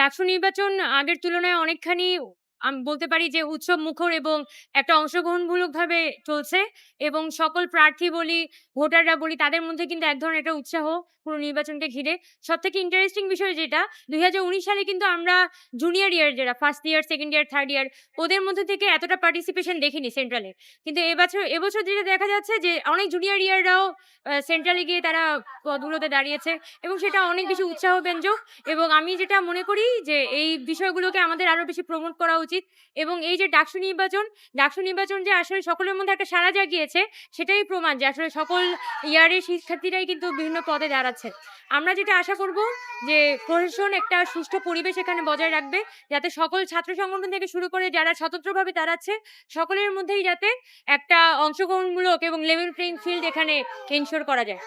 ডাকসু নির্বাচন আগের তুলনায় অনেকখানি বলতে পারি যে উৎসব মুখর এবং একটা অংশগ্রহণমূলকভাবে চলছে এবং সকল প্রার্থী বলি, ভোটাররা বলি তাদের মধ্যে কিন্তু এক ধরনের একটা উৎসাহ পুরো নির্বাচনকে ঘিরে। সব থেকে ইন্টারেস্টিং বিষয় যেটা ২০১৯ সালে কিন্তু আমরা জুনিয়র ইয়ার যারা first year, second year, third year ওদের মধ্যে থেকে এতটা পার্টিসিপেশন দেখিনি সেন্ট্রালে। কিন্তু এবছর এবছর যেটা দেখা যাচ্ছে যে অনেক জুনিয়র ইয়াররাও সেন্ট্রালে গিয়ে তারা পদগুলোতে দাঁড়িয়েছে এবং সেটা অনেক বেশি উৎসাহব্যঞ্জক এবং আমি যেটা মনে করি যে এই বিষয়গুলোকে আমাদের আরও বেশি প্রমোট করা উচিত এবং এই যে ডাকসু নির্বাচন, ডাকসু নির্বাচন যে আসলে সকলের মধ্যে একটা সাড়া জাগিয়েছে সেটাই প্রমাণ যে আসলে সকল ইয়ারের শিক্ষার্থীরাই কিন্তু বিভিন্ন পদে দাঁড়াচ্ছে। আমরা যেটা আশা করব যে প্রশাসন একটা সুষ্ঠু পরিবেশ এখানে বজায় রাখবে যাতে সকল ছাত্র সংগঠন থেকে শুরু করে যারা স্বতন্ত্রভাবে দাঁড়াচ্ছে সকলের মধ্যেই যাতে একটা অংশগ্রহণমূলক এবং লেভেল প্লেইং ফিল্ড এখানে এনশিওর করা যায়।